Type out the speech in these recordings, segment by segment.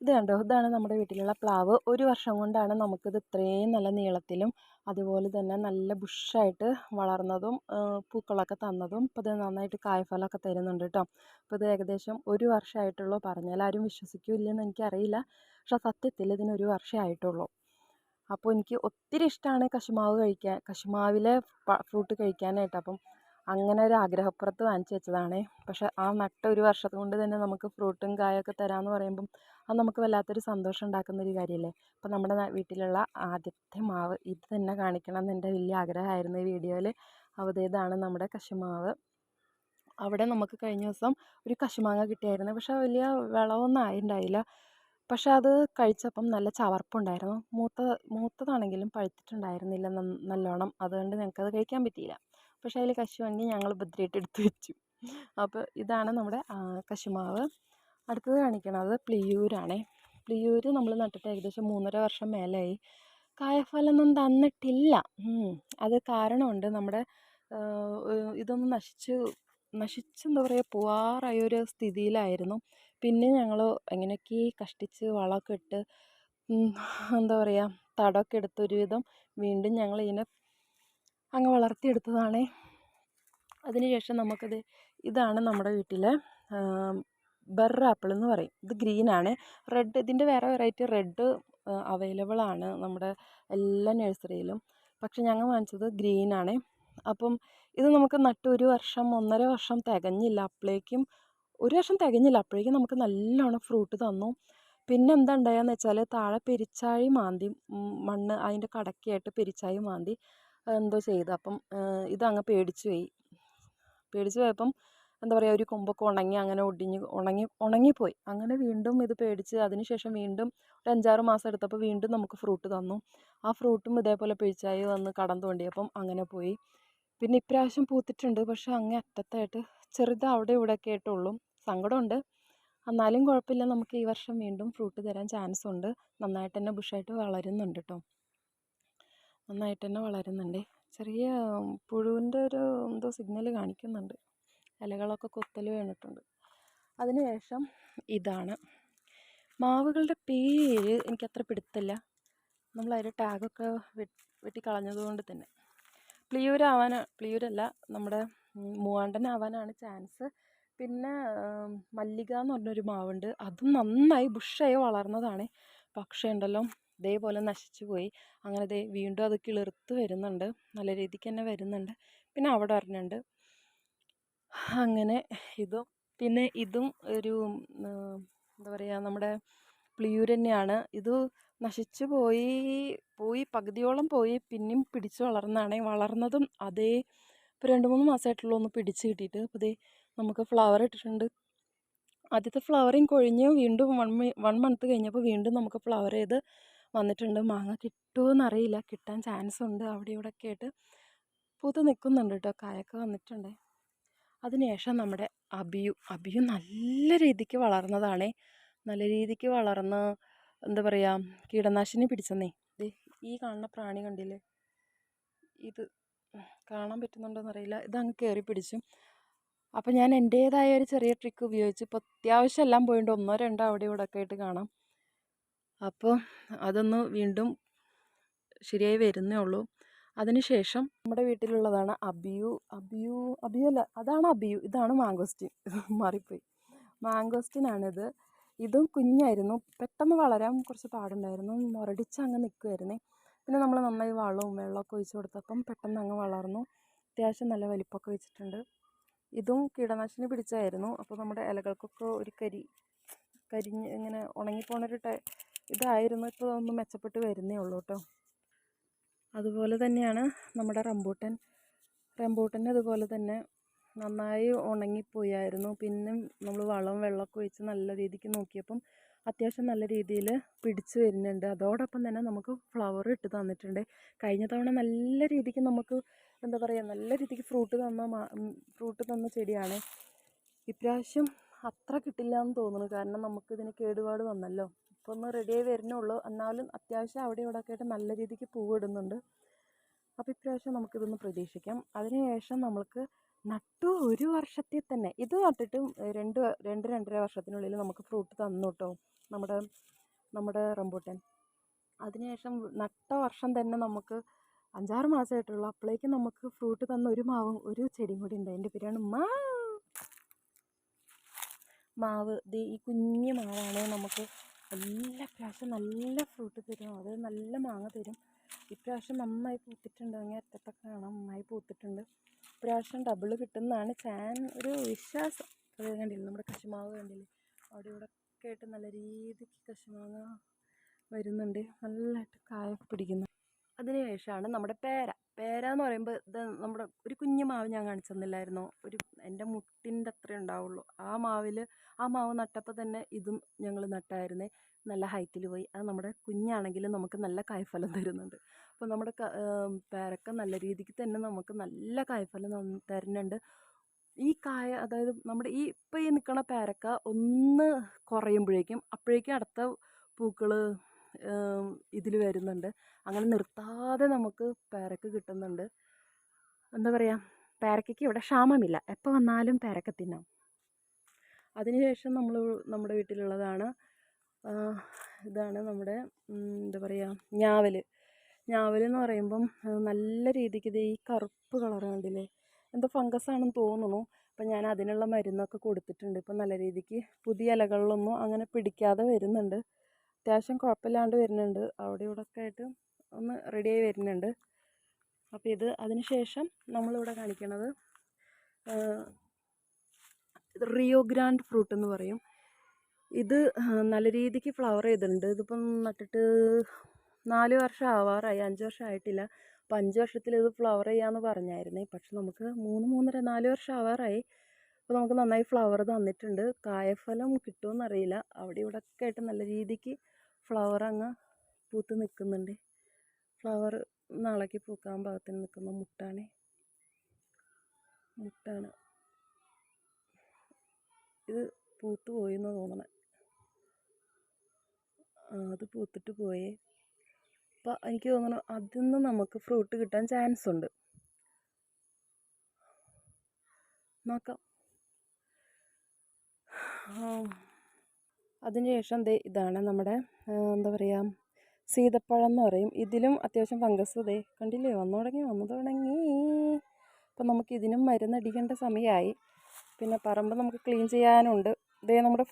ഇത് കണ്ടോ? ഇതാണ് നമ്മുടെ വീട്ടിലുള്ള പ്ലാവ്. ഒരു വർഷം കൊണ്ടാണ് നമുക്കിത് ഇത്രയും നല്ല നീളത്തിലും അതുപോലെ തന്നെ നല്ല ബുഷായിട്ട് വളർന്നതും പൂക്കളൊക്കെ തന്നതും ഇപ്പോൾ ഇത് നന്നായിട്ട് കായ്ഫലമൊക്കെ തരുന്നുണ്ട് കേട്ടോ അപ്പോൾ ഇത് ഏകദേശം ഒരു വർഷമായിട്ടുള്ളൂ പറഞ്ഞാൽ ആരും വിശ്വസിക്കില്ലെന്ന് എനിക്കറിയില്ല. പക്ഷെ സത്യത്തിൽ ഇതിനൊരു ഒരു വർഷമേ ആയിട്ടുള്ളൂ. അപ്പോൾ എനിക്ക് ഒത്തിരി ഇഷ്ടമാണ് കശുമാവ് കഴിക്കാൻ കശുമാവിലെ ഫ്രൂട്ട് കഴിക്കാനായിട്ട്. അപ്പം അങ്ങനെ ഒരു ആഗ്രഹപ്പുറത്ത് വാങ്ങിച്ചു വെച്ചതാണ്. പക്ഷെ ആ നട്ട ഒരു വർഷം കൊണ്ട് തന്നെ നമുക്ക് ഫ്രൂട്ടും കായൊക്കെ തരാമെന്ന് പറയുമ്പം അത് നമുക്ക് വല്ലാത്തൊരു സന്തോഷം ഉണ്ടാക്കുന്ന ഒരു കാര്യമല്ലേ? അപ്പം നമ്മുടെ വീട്ടിലുള്ള ആദ്യത്തെ മാവ് ഇത് തന്നെ കാണിക്കണം എന്ന് എന്റെ വലിയ ആഗ്രഹമായിരുന്നു ഈ വീഡിയോയിൽ. ഇതാണ് നമ്മുടെ കശുമാവ്. അവിടെ നമുക്ക് കഴിഞ്ഞ ദിവസം ഒരു കശുമാങ്ങ കിട്ടിയായിരുന്നു. പക്ഷെ വലിയ വിളവൊന്നും ആയിണ്ടായില്ല പക്ഷെ അത് കഴിച്ചപ്പം നല്ല ചവർപ്പുണ്ടായിരുന്നു. മൂത്ത മൂത്തതാണെങ്കിലും പഴുത്തിട്ടുണ്ടായിരുന്നില്ല നല്ലോണം. അതുകൊണ്ട് ഞങ്ങൾക്കത് കഴിക്കാൻ പറ്റിയില്ല. പക്ഷേ അതിൽ കശുവണ്ടി ഞങ്ങൾ ഭദ്രമായിട്ട് എടുത്ത് വെച്ചു. അപ്പോൾ ഇതാണ് നമ്മുടെ കശുമാവ്. അടുത്തത് കാണിക്കണത് പ്ലിയൂരാണേ പ്ലിയൂർ നമ്മൾ നട്ടിട്ട് ഏകദേശം മൂന്നര വർഷം മേലെയായി കായഫലമൊന്നും തന്നിട്ടില്ല. അത് കാരണമുണ്ട് നമ്മുടെ ഇതൊന്നും നശിച്ച് നശിച്ച് എന്താ പറയുക പോവാറായ ഒരു സ്ഥിതിയിലായിരുന്നു. പിന്നെ ഞങ്ങൾ എങ്ങനെയൊക്കെ കഷ്ടിച്ച് വളമൊക്കെ ഇട്ട് എന്താ പറയുക തടമൊക്കെ എടുത്തൊരുവിധം വീണ്ടും ഞങ്ങൾ ഇതിനെ അങ്ങ് വളർത്തിയെടുത്തതാണേ. അതിനുശേഷം നമുക്കത് ഇതാണ് നമ്മുടെ വീട്ടിലെ ബെർ ആപ്പിൾ എന്ന് പറയും. ഇത് ഗ്രീൻ ആണ് റെഡ് ഇതിന്റെ വേറെ വെറൈറ്റി റെഡ് അവൈലബിൾ ആണ് നമ്മുടെ എല്ലാ നഴ്സറിയിലും. പക്ഷെ ഞങ്ങൾ വാങ്ങിച്ചത് ആണ് അപ്പം ഇത് നമുക്ക് നട്ട് ഒരു വർഷം ഒന്നര വർഷം തികഞ്ഞില്ല അപ്പോഴേക്കും ഒരു വർഷം തികഞ്ഞില്ല അപ്പോഴേക്കും നമുക്ക് നല്ലോണം ഫ്രൂട്ട് തന്നു. പിന്നെ എന്താ ഉണ്ടായെന്ന് വെച്ചാൽ താഴെ പെരിച്ചാഴി മാന്തി മണ്ണ് അതിന്റെ കടക്കയായിട്ട് പെരിച്ചാഴി മാന്തി. എന്തോ ചെയ്തു. അപ്പം ഇതങ്ങ് പേടിച്ചു പോയി. പേടിച്ചു പോയപ്പം എന്താ പറയുക ഒരു കൊമ്പൊക്കെ ഉണങ്ങി അങ്ങനെ ഒടിഞ്ഞ് ഉണങ്ങി ഉണങ്ങിപ്പോയി. അങ്ങനെ വീണ്ടും ഇത് പേടിച്ച് അതിന് ശേഷം വീണ്ടും ഒരു അഞ്ചാറ് മാസം എടുത്തപ്പോൾ വീണ്ടും നമുക്ക് ഫ്രൂട്ട് തന്നു. ആ ഫ്രൂട്ടും ഇതേപോലെ പിഴിച്ചായി വന്ന് കടം തോണ്ടിയപ്പം അങ്ങനെ പോയി. പിന്നെ ഇപ്രാവശ്യം പൂത്തിട്ടുണ്ട്. പക്ഷെ അങ്ങേ അറ്റത്തായിട്ട് ചെറുത് അവിടെ ഇവിടെ ഒക്കെ ആയിട്ടുള്ളൂ. സങ്കടമുണ്ട്. എന്നാലും കുഴപ്പമില്ല. നമുക്ക് ഈ വർഷം വീണ്ടും ഫ്രൂട്ട് തരാൻ ചാൻസ് ഉണ്ട് നന്നായിട്ട് തന്നെ ബുഷായിട്ട് വളരുന്നുണ്ട് കേട്ടോ നന്നായിട്ട് തന്നെ വളരുന്നുണ്ട്. ചെറിയ പുഴുവിന്റെ ഒരു എന്തോ സിഗ്നൽ കാണിക്കുന്നുണ്ട്. ഇലകളൊക്കെ കൊത്തൽ വീണിട്ടുണ്ട്. അതിന് ശേഷം ഇതാണ്. മാവുകളുടെ പേര് എനിക്കത്ര പിടുത്തമില്ല നമ്മൾ അതിന്റെ ടാഗൊക്കെ വെട്ടി കളഞ്ഞതുകൊണ്ട് തന്നെ. പ്ലിയൂരാവാൻ പ്ലിയൂരല്ല നമ്മുടെ മൂവാണ്ടനാവാനാണ് ചാൻസ്. പിന്നെ മല്ലിക എന്ന് പറഞ്ഞൊരു മാവുണ്ട്. അതും നന്നായി ബുഷായി വളർന്നതാണ്. പക്ഷേ ഉണ്ടല്ലോ ഇതേപോലെ നശിച്ചു പോയി. അങ്ങനെ ദേ വീണ്ടും അത് കിളിർത്ത് വരുന്നുണ്ട്. നല്ല രീതിക്ക് തന്നെ വരുന്നുണ്ട്. പിന്നെ അവിടെ ഒരെണ്ണമുണ്ട്. അങ്ങനെ ഇതും. പിന്നെ ഇതും ഒരു എന്താ പറയുക നമ്മുടെ പ്ലിയൂർ തന്നെയാണ്. ഇത് നശിച്ചു പോയി പോയി പകുതിയോളം പോയി പിന്നെയും പിടിച്ച് വളർന്നതാണ് വളർന്നതും അതേ ഇപ്പോൾ രണ്ട് മൂന്ന് മാസമായിട്ടുള്ളൂ ഒന്ന് പിടിച്ച് കിട്ടിയിട്ട്. അപ്പോൾ ഇതേ നമുക്ക് ഫ്ലവർ ഇട്ടിട്ടുണ്ട്. ആദ്യത്തെ ഫ്ലവറിങ് കൊഴിഞ്ഞ് വീണ്ടും വൺ വൺ മന്ത് കഴിഞ്ഞപ്പോൾ വീണ്ടും നമുക്ക് ഫ്ലവർ ചെയ്ത് വന്നിട്ടുണ്ട്. മാങ്ങ കിട്ടുമോ അറിയില്ല. കിട്ടാൻ ചാൻസ് ഉണ്ട്. അവിടെ ഇവിടെ ഒക്കെ ആയിട്ട് പൂത്ത് നിൽക്കുന്നുണ്ട് കേട്ടോ കായൊക്കെ വന്നിട്ടുണ്ട്. അതിനുശേഷം നമ്മുടെ അബിയു. അബിയു നല്ല രീതിക്ക് വളർന്നതാണേ. നല്ല രീതിക്ക് വളർന്ന് എന്താ പറയുക കീടനാശിനി പിടിച്ചെന്നേ. ദേ ഈ കാണുന്ന പ്രാണി കണ്ടില്ലേ? ഇത് കാണാൻ പറ്റുന്നുണ്ടോ അറിയില്ല. ഇതങ്ങ് കയറി പിടിച്ചു. അപ്പോൾ ഞാൻ എന്റേതായ ഒരു ചെറിയ ട്രിക്ക് ഉപയോഗിച്ച് ഇപ്പോൾ അത്യാവശ്യം എല്ലാം പോയിട്ടുണ്ട്. ഒന്നോ രണ്ടോ അവിടെ ഇവിടെ ഒക്കെ ആയിട്ട് കാണാം. അപ്പോൾ അതൊന്ന് വീണ്ടും ശരിയായി വരുന്നേ ഉള്ളൂ. അതിനുശേഷം നമ്മുടെ വീട്ടിലുള്ളതാണ് അബിയു. അബിയു അബിയു അല്ല അതാണ് അബിയു. ഇതാണ് മാങ്കോസ്റ്റിൻ. മാറിപ്പോയി. മാങ്കോസ്റ്റിനാണിത്. ഇതും കുഞ്ഞായിരുന്നു. പെട്ടെന്ന് വളരാൻ കുറച്ച് പാടുണ്ടായിരുന്നു. മുരടിച്ച് അങ്ങ് നിൽക്കുമായിരുന്നേ പിന്നെ നമ്മൾ നന്നായി വളവും വെള്ളമൊക്കെ ഒഴിച്ച് കൊടുത്തപ്പം പെട്ടെന്ന് അങ്ങ് വളർന്നു. അത്യാവശ്യം നല്ല വലിപ്പമൊക്കെ വെച്ചിട്ടുണ്ട്. ഇതും കീടനാശിനി പിടിച്ചായിരുന്നു. അപ്പോൾ നമ്മുടെ ഇലകൾക്കൊക്കെ ഒരു കരി കരിഞ്ഞ് ഇങ്ങനെ ഉണങ്ങിപ്പോണൊരു ടൈ ഇതായിരുന്നു ഇപ്പോൾ ഒന്ന് മെച്ചപ്പെട്ട് വരുന്നേ ഉള്ളൂ കേട്ടോ അതുപോലെ തന്നെയാണ് നമ്മുടെ റംബൂട്ടൻ. റംബൂട്ടൻ അതുപോലെ തന്നെ നന്നായി ഉണങ്ങിപ്പോയായിരുന്നു. പിന്നെ നമ്മൾ വളം വെള്ളമൊക്കെ ഒഴിച്ച് നല്ല രീതിക്ക് നോക്കിയപ്പം അത്യാവശ്യം നല്ല രീതിയിൽ പിടിച്ച് വരുന്നുണ്ട്. അതോടൊപ്പം തന്നെ നമുക്ക് ഫ്ലവർ ഇട്ട് തന്നിട്ടുണ്ട്. കഴിഞ്ഞ തവണ നല്ല രീതിക്ക് നമുക്ക് എന്താ പറയുക നല്ല രീതിക്ക് ഫ്രൂട്ട് തന്ന ഫ്രൂട്ട് തന്ന ചെടിയാണ്. ഇപ്രാവശ്യം അത്ര കിട്ടില്ല എന്ന് തോന്നുന്നു. കാരണം നമുക്കിതിന് കേടുപാട് വന്നല്ലോ. ഇപ്പോൾ ഒന്ന് റെഡിയായി വരുന്നുള്ളൂ എന്നാലും അത്യാവശ്യം അവിടെ ഇവിടെ ഒക്കെ ആയിട്ട് നല്ല രീതിക്ക് പൂവിടുന്നുണ്ട് അപ്പോൾ ഇപ്രാവശ്യം നമുക്കിതൊന്ന് പ്രതീക്ഷിക്കാം. അതിനുശേഷം നമുക്ക് നട്ടു ഒരു വർഷത്തിൽ തന്നെ ഇത് നട്ടിട്ട് രണ്ട് രണ്ട് രണ്ടര വർഷത്തിനുള്ളിൽ നമുക്ക് ഫ്രൂട്ട് തന്നു കേട്ടോ. നമ്മുടെ നമ്മുടെ റംബൂട്ടാൻ. അതിനുശേഷം നട്ട വർഷം തന്നെ നമുക്ക് അഞ്ചാറ് മാസമായിട്ടുള്ളൂ. അപ്പോഴേക്കും നമുക്ക് ഫ്രൂട്ട് തന്ന ഒരു മാവും ഒരു ചെടിയും കൂടി ഉണ്ട്. എന്റെ പേരാണ് മാവ് മാവ്. ഇത് ഈ കുഞ്ഞു മാവാണ് നമുക്ക് എല്ലാ പ്രാവശ്യം നല്ല ഫ്രൂട്ട് തരും. അത് നല്ല മാങ്ങ തരും. ഇപ്രാവശ്യം നന്നായി പൂത്തിട്ടുണ്ട്. അങ്ങനെ അറ്റത്തൊക്കെ നന്നായി പൂത്തിട്ടുണ്ട്. ഇപ്രാവശ്യം ഡബിൾ കിട്ടുന്നതാണ്. ചാൻ ഒരു വിശ്വാസം. അത് കണ്ടില്ല? നമ്മുടെ കശുമാവ് കണ്ടില്ലേ? അവിടെ ഇവിടെ ഒക്കെ ആയിട്ട് നല്ല രീതിക്ക് കശുമാങ്ങ വരുന്നുണ്ട്. നല്ലതായിട്ട് കായ പിടിക്കുന്നു. അതിനുശേഷമാണ് നമ്മുടെ പേര. പേര എന്ന് പറയുമ്പോൾ ഇത് നമ്മുടെ ഒരു കുഞ്ഞു മാവ് ഞാൻ കാണിച്ചു തന്നില്ലായിരുന്നോ ഒരു എന്റെ മുട്ടിന്റെ അത്രേ ഉണ്ടാവുള്ളൂ. ആ മാവിൽ ആ മാവ് നട്ടപ്പോൾ തന്നെ ഇതും ഞങ്ങൾ നട്ടായിരുന്നേ. നല്ല ഹൈറ്റിൽ പോയി. അത് നമ്മുടെ കുഞ്ഞാണെങ്കിലും നമുക്ക് നല്ല കായ്ഫലം തരുന്നുണ്ട്. അപ്പോൾ നമ്മുടെ പേരക്ക നല്ല രീതിക്ക് തന്നെ നമുക്ക് നല്ല കായ്ഫലം തരുന്നുണ്ട്. ഈ കായ അതായത് നമ്മുടെ ഈ ഇപ്പോൾ ഈ നിൽക്കുന്ന പേരക്ക ഒന്ന് കുറയുമ്പോഴേക്കും അപ്പോഴേക്കും അടുത്ത പൂക്കൾ ഇതിൽ വരുന്നുണ്ട്. അങ്ങനെ നിർത്താതെ നമുക്ക് പേരക്ക കിട്ടുന്നുണ്ട്. എന്താ പറയുക പേരക്കയ്ക്ക് ഇവിടെ ക്ഷാമമില്ല. എപ്പോൾ വന്നാലും പേരക്ക തിന്നാം. അതിനുശേഷം നമ്മൾ നമ്മുടെ വീട്ടിലുള്ളതാണ് ഇതാണ് നമ്മുടെ എന്താ പറയുക ഞാവൽ ഞാവൽ എന്ന് പറയുമ്പം നല്ല രീതിക്ക് ഇത് ഈ കറുപ്പ് കളർ എന്തോ ഫംഗസ് ആണെന്ന് തോന്നുന്നു. അപ്പം ഞാൻ അതിനുള്ള മരുന്നൊക്കെ കൊടുത്തിട്ടുണ്ട്. ഇപ്പം നല്ല രീതിക്ക് പുതിയ ഇലകളിലൊന്നും അങ്ങനെ പിടിക്കാതെ വരുന്നുണ്ട്. അത്യാവശ്യം കുഴപ്പമില്ലാണ്ട് വരുന്നുണ്ട്. അവിടെ ഇവിടെ ഒക്കെ ആയിട്ട് ഒന്ന് റെഡിയായി വരുന്നുണ്ട്. അപ്പോൾ ഇത് അതിന് ശേഷം നമ്മളിവിടെ കാണിക്കണത് റിയോ ഗ്രാൻഡ് ഫ്രൂട്ട് എന്ന് പറയും. ഇത് നല്ല രീതിക്ക് ഫ്ലവർ ചെയ്തിട്ടുണ്ട്. ഇതിപ്പം നട്ടിട്ട് നാല് വർഷം ആവാറായി അഞ്ച് വർഷം ആയിട്ടില്ല. അപ്പം അഞ്ച് വർഷത്തിൽ ഇത് ഫ്ലവർ ചെയ്യാമെന്ന് പറഞ്ഞായിരുന്നേ. പക്ഷെ നമുക്ക് മൂന്ന് മൂന്നര നാല് വർഷം ആവാറായി. അപ്പോൾ നമുക്ക് നന്നായി ഫ്ലവർ തന്നിട്ടുണ്ട്. കായഫലം കിട്ടുമെന്നറിയില്ല അവിടെ ഇവിടെ ഒക്കെ ആയിട്ട് നല്ല രീതിക്ക് ഫ്ലവർ അങ്ങ് പൂത്ത് നിൽക്കുന്നുണ്ട് ഫ്ലവർ നാളേക്ക് പൂക്കാൻ പാകത്തിന് നിൽക്കുന്ന മുട്ടാണ്. മുട്ടാണ്. ഇത് പൂത്ത് പോയി എന്ന് തോന്നണേ. അത് പൂത്തിട്ട് പോയേ. അപ്പം എനിക്ക് തോന്നണം അതിൽ നിന്ന് നമുക്ക് ഫ്രൂട്ട് കിട്ടാൻ ചാൻസ് ഉണ്ട്. നോക്കാം. അതിനുശേഷം ദേ ഇതാണ് നമ്മുടെ എന്താ പറയുക സീതപ്പഴം എന്ന് പറയും. ഇതിലും അത്യാവശ്യം ഫംഗസ് ദേ കണ്ടില്ലേ? വന്നു തുടങ്ങി വന്നു തുടങ്ങി. അപ്പം നമുക്ക് ഇതിനും മരുന്നടിക്കേണ്ട സമയമായി. പിന്നെ പറമ്പ് നമുക്ക് ക്ലീൻ ചെയ്യാനുണ്ട്. ദേ നമ്മുടെ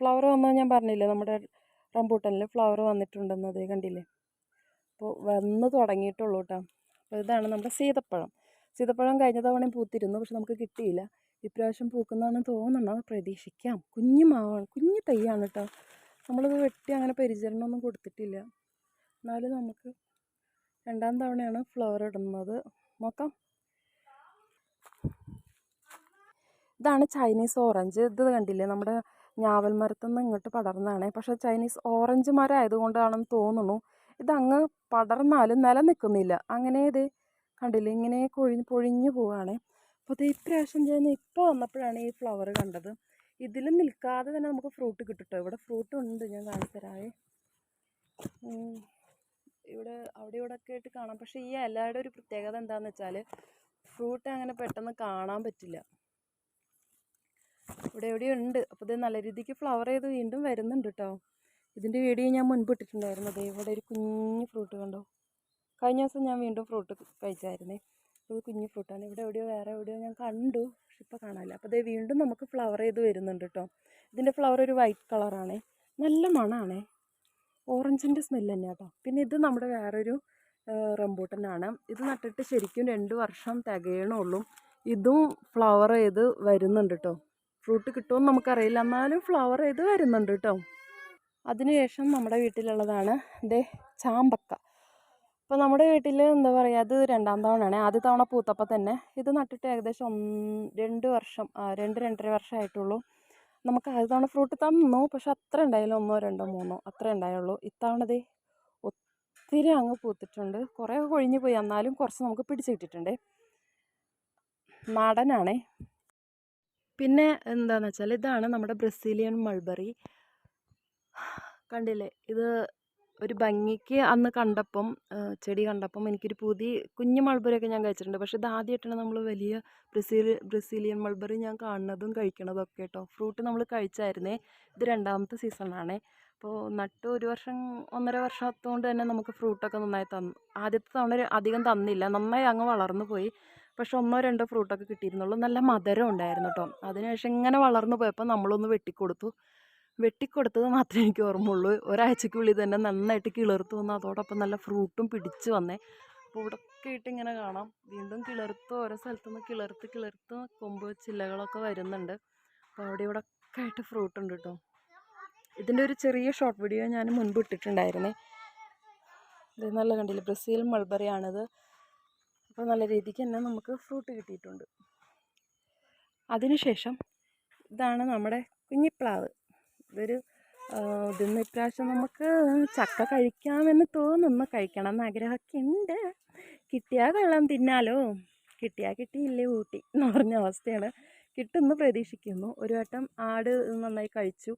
ഫ്ലവർ വന്നത് ഞാൻ പറഞ്ഞില്ലേ? നമ്മുടെ റംബൂട്ടനിൽ ഫ്ലവർ വന്നിട്ടുണ്ടെന്ന് അതേ കണ്ടില്ലേ? അപ്പോൾ വന്ന് തുടങ്ങിയിട്ടുള്ളൂ കേട്ടോ. അപ്പോൾ ഇതാണ് നമ്മുടെ സീതപ്പഴം. സീതപ്പഴം കഴിഞ്ഞ തവണയും പൂത്തിരുന്നു പക്ഷെ നമുക്ക് കിട്ടിയില്ല. ഇപ്രാവശ്യം പൂക്കുന്നതാണെന്ന് തോന്നുന്നുണ്ടോ? പ്രതീക്ഷിക്കാം. കുഞ്ഞു മാവാണ്. കുഞ്ഞു തൈയാണ് കേട്ടോ. നമ്മളിത് വെട്ടി അങ്ങനെ പരിചരണമൊന്നും കൊടുത്തിട്ടില്ല. എന്നാലും നമുക്ക് രണ്ടാം തവണയാണ് ഫ്ലവർ ഇടുന്നത്. നോക്കാം. ഇതാണ് ചൈനീസ് ഓറഞ്ച് ഇത് കണ്ടില്ലേ? നമ്മുടെ ഞാവൽ മരത്തിൽ നിന്ന് ഇങ്ങോട്ട് പടർന്നതാണ്. പക്ഷേ ചൈനീസ് ഓറഞ്ച് മരം ആയതുകൊണ്ടാണെന്ന് തോന്നുന്നു. ഇതങ്ങ് പടർന്നാലും നിലനിൽക്കുന്നില്ല. അങ്ങനെ ഇത് കണ്ടില്ലേ? ഇങ്ങനെ കൊഴിഞ്ഞ് പൊഴിഞ്ഞു പോവുകയാണ്. അപ്പോൾ അത് ഇപ്രാവശ്യം ചെയ്യുന്ന ഇപ്പോൾ വന്നപ്പോഴാണ് ഈ ഫ്ലവർ കണ്ടത്. ഇതിലും നിൽക്കാതെ തന്നെ നമുക്ക് ഫ്രൂട്ട് കിട്ടട്ടോ? ഇവിടെ ഫ്രൂട്ട് ഉണ്ട് ഞാൻ കാണിച്ചരായേ ഇവിടെ അവിടെ ഇവിടെ ഒക്കെ ആയിട്ട് കാണാം. പക്ഷേ ഈ ഇലയുടെ ഒരു പ്രത്യേകത എന്താണെന്ന് വെച്ചാൽ ഫ്രൂട്ട് അങ്ങനെ പെട്ടെന്ന് കാണാൻ പറ്റില്ല. ഇവിടെ എവിടെയോ ഉണ്ട്. അപ്പോൾ ഇത് നല്ല രീതിക്ക് ഫ്ലവർ ചെയ്ത് വീണ്ടും വരുന്നുണ്ട് കേട്ടോ ഇതിന്റെ വീഡിയോ ഞാൻ മുൻപ് ഇട്ടിട്ടുണ്ടായിരുന്നു. അതെ ഇവിടെ ഒരു കുഞ്ഞു ഫ്രൂട്ട് കണ്ടോ? കഴിഞ്ഞ ദിവസം ഞാൻ വീണ്ടും ഫ്രൂട്ട് കഴിച്ചായിരുന്നേ. ഇത് കുഞ്ഞു ഫ്രൂട്ടാണ്. ഇവിടെ എവിടെയോ വേറെ എവിടെയോ ഞാൻ കണ്ടു പക്ഷെ ഇപ്പോൾ കാണാനില്ല. അപ്പോൾ ഇതേ വീണ്ടും നമുക്ക് ഫ്ലവർ ചെയ്ത് വരുന്നുണ്ട് കേട്ടോ ഇതിന്റെ ഫ്ലവർ ഒരു വൈറ്റ് കളറാണ് നല്ല മണമാണേ ഓറഞ്ചിന്റെ സ്മെല്ല് തന്നെ കേട്ടോ പിന്നെ ഇത് നമ്മുടെ വേറൊരു റംബൂട്ടനാണ് ഇത് നട്ടിട്ട് ശരിക്കും രണ്ട് വർഷം തികയണുള്ളൂ ഇതും ഫ്ലവർ ചെയ്ത് വരുന്നുണ്ട് കേട്ടോ ഫ്രൂട്ട് കിട്ടുമെന്ന് നമുക്കറിയില്ല. എന്നാലും ഫ്ലവർ ചെയ്ത് വരുന്നുണ്ട് കേട്ടോ അതിനുശേഷം നമ്മുടെ വീട്ടിലുള്ളതാണ് ഇതേ ചാമ്പക്ക. അപ്പോൾ നമ്മുടെ വീട്ടിൽ എന്താ പറയുക അത് രണ്ടാം തവണയാണ്. ആദ്യ തവണ പൂത്തപ്പോൾ തന്നെ ഇത് നട്ടിട്ട് ഏകദേശം ഒന്ന് രണ്ട് വർഷം രണ്ട് രണ്ടര വർഷമായിട്ടുള്ളൂ നമുക്ക് ആദ്യ തവണ ഫ്രൂട്ട് തന്നു പക്ഷെ അത്ര ഉണ്ടായില്ല. ഒന്നോ രണ്ടോ മൂന്നോ അത്ര ഉണ്ടായുള്ളൂ. ഇത്തവണ ദേ ഒത്തിരി അങ്ങ് പൂത്തിട്ടുണ്ട്. കുറേ കൊഴിഞ്ഞു പോയി. എന്നാലും കുറച്ച് നമുക്ക് പിടിച്ചു കിട്ടിയിട്ടുണ്ട്. നാടനാണേ. പിന്നെ എന്താണെന്ന് വെച്ചാൽ ഇതാണ് നമ്മുടെ ബ്രസീലിയൻ മൾബറി. കണ്ടില്ലേ? ഇത് ഒരു ഭംഗിക്ക് അന്ന് കണ്ടപ്പം ചെടി കണ്ടപ്പം എനിക്കൊരു പുതിയ കുഞ്ഞു മൾബറിയൊക്കെ ഞാൻ കഴിച്ചിട്ടുണ്ട്. പക്ഷേ ഇത് ആദ്യമായിട്ടാണ് നമ്മൾ വലിയ ബ്രസീൽ ബ്രസീലിയൻ മൾബറി ഞാൻ കാണുന്നതും കഴിക്കണതും ഒക്കെ കേട്ടോ. ഫ്രൂട്ട് നമ്മൾ കഴിച്ചായിരുന്നേ ഇത് രണ്ടാമത്തെ സീസണാണ്. അപ്പോൾ നട്ട് ഒരു വർഷം ഒന്നര വർഷത്തോണ്ട് തന്നെ നമുക്ക് ഫ്രൂട്ടൊക്കെ നന്നായി തന്നു ആദ്യത്തെ തവണ അധികം തന്നില്ല നന്നായി അങ്ങ് വളർന്നു പോയി. പക്ഷെ ഒന്നോ രണ്ടോ ഫ്രൂട്ടൊക്കെ കിട്ടിയിരുന്നുള്ളൂ. നല്ല മധുരം ഉണ്ടായിരുന്നു കേട്ടോ. അതിനുശേഷം ഇങ്ങനെ വളർന്നു പോയപ്പോൾ നമ്മളൊന്ന് വെട്ടിക്കൊടുത്തു. വെട്ടിക്കൊടുത്തത് മാത്രമേ എനിക്ക് ഓർമ്മയുള്ളൂ. ഒരാഴ്ചക്കുള്ളിൽ തന്നെ നന്നായിട്ട് കിളിർത്ത് വന്നു. അതോടൊപ്പം നല്ല ഫ്രൂട്ടും പിടിച്ച് വന്നേ. അപ്പോൾ ഇവിടെ ഒക്കെ ആയിട്ട് ഇങ്ങനെ കാണാം. വീണ്ടും കിളിർത്ത് ഓരോ സ്ഥലത്തുനിന്ന് കിളിർത്ത് കിളിർത്ത് കൊമ്പ് ചില്ലകളൊക്കെ വരുന്നുണ്ട്. അപ്പോൾ അവിടെ ഇവിടെ ഒക്കെ ആയിട്ട് ഫ്രൂട്ട് ഉണ്ട് കേട്ടോ. ഇതിന്റെ ഒരു ചെറിയ ഷോർട്ട് വീഡിയോ ഞാൻ മുൻപ് ഇട്ടിട്ടുണ്ടായിരുന്നേ. ഇത് നല്ല കണ്ടില്ല? ബ്രസീൽ മൾബറി ആണിത് അപ്പോൾ നല്ല രീതിക്ക് തന്നെ നമുക്ക് ഫ്രൂട്ട് കിട്ടിയിട്ടുണ്ട്. അതിനുശേഷം ഇതാണ് നമ്മുടെ കുഞ്ഞിപ്ലാവ്. ഇതൊരു ഇതിന്ന് ഇപ്രാവശ്യം നമുക്ക് ചക്ക കഴിക്കാമെന്ന് തോന്നുന്നു. കഴിക്കണം എന്ന് ആഗ്രഹമൊക്കെ ഉണ്ട്. കിട്ടിയാൽ വെള്ളം തിന്നാലോ? കിട്ടിയാൽ കിട്ടിയില്ലേ ഊട്ടി എന്ന് പറഞ്ഞ അവസ്ഥയാണ്. കിട്ടുമെന്ന് പ്രതീക്ഷിക്കുന്നു. ഒരു വട്ടം ആട് നന്നായി കഴിച്ചു.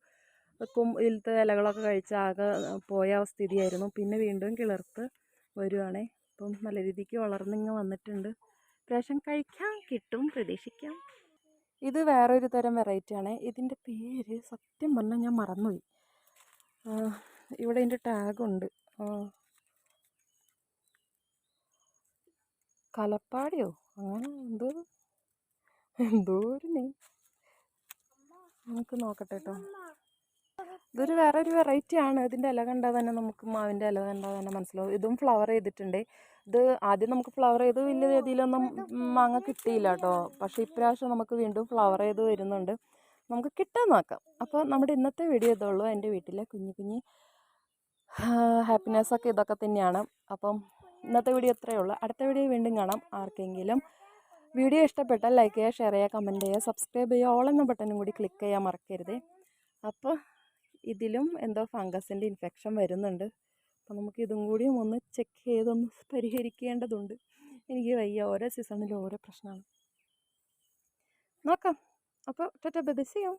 ഇതിലത്തെ ഇലകളൊക്കെ കഴിച്ച് ആകെ പോയ സ്ഥിതിയായിരുന്നു പിന്നെ വീണ്ടും കിളിർത്ത് വരുവാണേ. അപ്പം നല്ല രീതിക്ക് വളർന്നിങ്ങ് വന്നിട്ടുണ്ട്. പ്രാവശ്യം കഴിക്കാം കിട്ടും പ്രതീക്ഷിക്കാം. ഇത് വേറൊരു തരം വെറൈറ്റി ആണ്. ഇതിന്റെ പേര് സത്യം പറഞ്ഞാൽ ഞാൻ മറന്നുപോയി. ഇവിടെ ഇതിന്റെ ടാഗുണ്ട് കലപ്പാടിയോ? അങ്ങനെ എന്തോ എന്തോ ഒരു നെയ് നമുക്ക് നോക്കട്ടെ കേട്ടോ ഇതൊരു വേറൊരു വെറൈറ്റി ആണ്. ഇതിന്റെ ഇല കണ്ടാൽ തന്നെ നമുക്ക് മാവിന്റെ ഇല കണ്ടാൽ തന്നെ മനസ്സിലാവും. ഇതും ഫ്ലവർ ചെയ്തിട്ടുണ്ട്. ഇത് ആദ്യം നമുക്ക് ഫ്ലവർ ചെയ്ത് വലിയ രീതിയിലൊന്നും മാങ്ങ കിട്ടിയില്ല കേട്ടോ. പക്ഷേ ഇപ്രാവശ്യം നമുക്ക് വീണ്ടും ഫ്ലവർ ചെയ്ത് വരുന്നുണ്ട്. നമുക്ക് കിട്ടാൻ നോക്കാം. അപ്പോൾ നമ്മുടെ ഇന്നത്തെ വീഡിയോ ഇതുള്ളൂ എന്റെ വീട്ടിലെ കുഞ്ഞു കുഞ്ഞി ഹാപ്പിനെസ്സൊക്കെ ഇതൊക്കെ തന്നെയാണ്. അപ്പം ഇന്നത്തെ വീഡിയോ ഇത്രയേ ഉള്ളൂ. അടുത്ത വീഡിയോ വീണ്ടും കാണാം. ആർക്കെങ്കിലും വീഡിയോ ഇഷ്ടപ്പെട്ടാൽ ലൈക്ക് ചെയ്യുക ഷെയർ ചെയ്യുക കമന്റ് ചെയ്യുക സബ്സ്ക്രൈബ് ചെയ്യുക ഓൾ എന്ന ബട്ടനും കൂടി ക്ലിക്ക് ചെയ്യാൻ മറക്കരുത്. അപ്പോൾ ഇതിലും എന്തോ ഫംഗസിന്റെ ഇൻഫെക്ഷൻ വരുന്നുണ്ട്. അപ്പോൾ നമുക്ക് ഇതും കൂടിയും ഒന്ന് ചെക്ക് ചെയ്തൊന്ന് പരിഹരിക്കേണ്ടതുണ്ട്. എനിക്ക് വയ്യ ഓരോ സീസണിലും ഓരോ പ്രശ്നമാണ്. നോക്കാം. അപ്പോൾ ടെറ്റ you